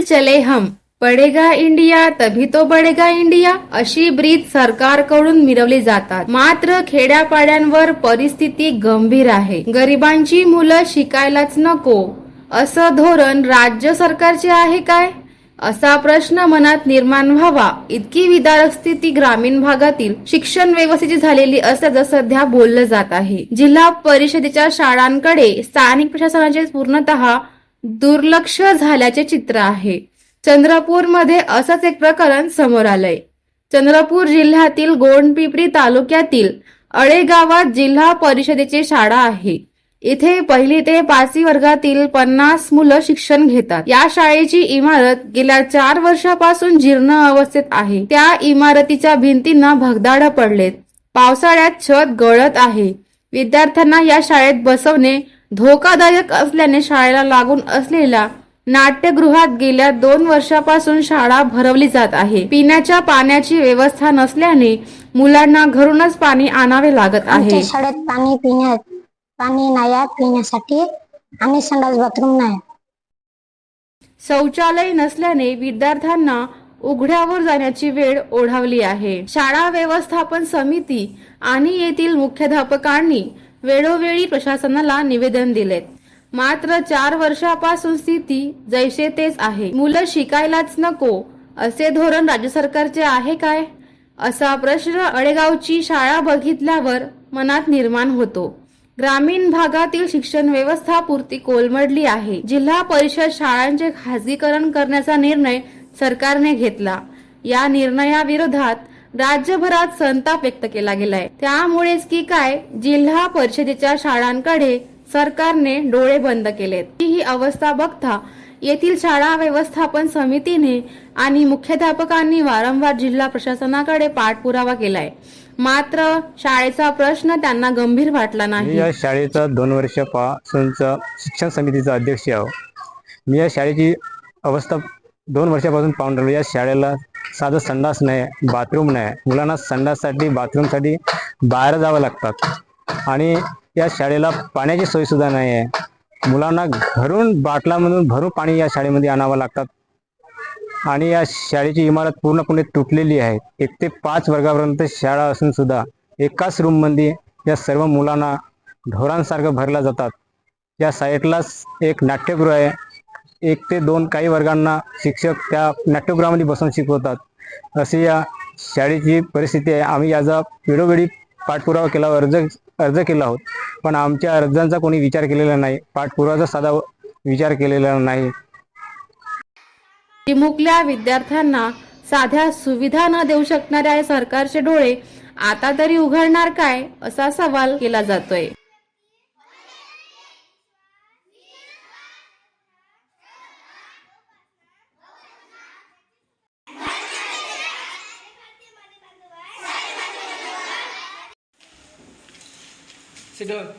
दिल चले हम. पडेगा इंडिया तभी तो बडेगा इंडिया अशी ब्रीद सरकारकडून मिरवली जातात. मात्र खेड्यापाड्यांवर परिस्थिती गंभीर आहे. गरिबांची मुलं शिकायलाच नको. असं धोरण राज्य सरकारचे आहे काय? असा प्रश्न मनात निर्माण व्हावा. इतकी विदारक स्थिती ग्रामीण भागातील शिक्षण व्यवस्थेची झालेली असल्याचं सध्या बोललं जात आहे. जिल्हा परिषदेच्या शाळांकडे स्थानिक प्रशासनाचे पूर्णतः दुर्लक्ष झाल्याचे चित्र आहे. चंद्रपूरमध्ये असंच एक प्रकरण समोर आलंय. चंद्रपूर जिल्ह्यातील गोंडपिपरी तालुक्यातील अळे गावात जिल्हा परिषदेची शाळा आहे. इथे पहिली ते पाचवी वर्गातील पन्नास मुलं शिक्षण घेतात. या शाळेची इमारत गेल्या चार वर्षापासून जीर्ण अवस्थेत आहे. त्या इमारतीच्या भिंतींना भगदाड पडलेत. पावसाळ्यात छत गळत आहे. विद्यार्थ्यांना या शाळेत बसवणे धोकादायक असल्याने शाळेला लागून असलेल्या नाट्यगृहात गेल्या दोन वर्षापासून शाळा भरवली जात आहे. पिण्याच्या पाण्याची व्यवस्था नसल्याने मुलांना घरूनच पाणी आणावे लागत आहे. शाळेत पाणी पिण्या पाणी नाही आहे पिण्यासाठी आणि संडास बाथरूम नाही. शौचालय नसल्याने विद्यार्थ्यांना उघड्यावर जाण्याची वेळ ओढावली आहे. शाळा व्यवस्थापन समिती आणि येथील मुख्याध्यापकांनी वेळोवेळी प्रशासनाला निवेदन दिलेत. मात्र चार वर्षापासून स्थिती जैसे तेच आहे. मुलं शिकायलाच नको. असे धोरण राज्य सरकारचे आहे काय? असा प्रश्न अळेगावची शाळा बघितल्यावर मनात निर्माण होतो. ग्रामीण भागातील शिक्षण व्यवस्था पुरती कोलमडली आहे. जिल्हा परिषद शाळांचे खासगीकरण करण्याचा निर्णय सरकारने घेतला. या निर्णयाविरोधात राज्यभरात संताप व्यक्त केला गेलाय. त्यामुळेच की काय जिल्हा परिषदेच्या शाळांकडे सरकारने डोळे बंद केलेत. ही अवस्था बघता येथील शाळा व्यवस्थापन समितीने आणि मुख्याध्यापकांनी वारंवार जिल्हा प्रशासनाकडे पाठपुरावा केलाय. मात्र शाळेचा प्रश्न त्यांना गंभीर वाटला नाही. या शाळेचा दोन वर्षापासूनचा शिक्षण समितीचा अध्यक्ष आहो. मी या शाळेची अवस्था दोन वर्षापासून पाहून राहिलो. या शाळेला साधं संडास नाही बाथरूम नाही. मुलांना संडाससाठी बाथरूमसाठी बाहेर जावं लागतात. आणि या शाळेला पाण्याची सोयसुद्धा नाही आहे मुलांना घरून बाटलामधून भरून पाणी या शाळेमध्ये आणावं लागतात. आणि या शाळेची इमारत पूर्णपणे तुटलेली आहे. एक ते पाच वर्गापर्यंत शाळा असून सुद्धा एकाच रूममध्ये या सर्व मुलांना ढोरांसारखं भरला जातात. या साईडलाच एक नाट्यगृह आहे. एक ते दोन काही वर्गांना शिक्षक त्या नाट्यगृहामध्ये बसून शिकवतात. अशी या शाळेची परिस्थिती आहे. आम्ही याचा वेळोवेळी पाठपुरावा केला अर्ज अर्ज केला आहोत. पण आमच्या अर्जांचा कोणी विचार केलेला नाही. पाठपुरावाचा साधा विचार केलेला नाही. चिमुकल्या विद्यार्थ्यांना साध्या सुविधा न देऊ शकणाऱ्या सरकारचे डोळे आता तरी उघडणार काय असा सवाल केला जातोय. 这个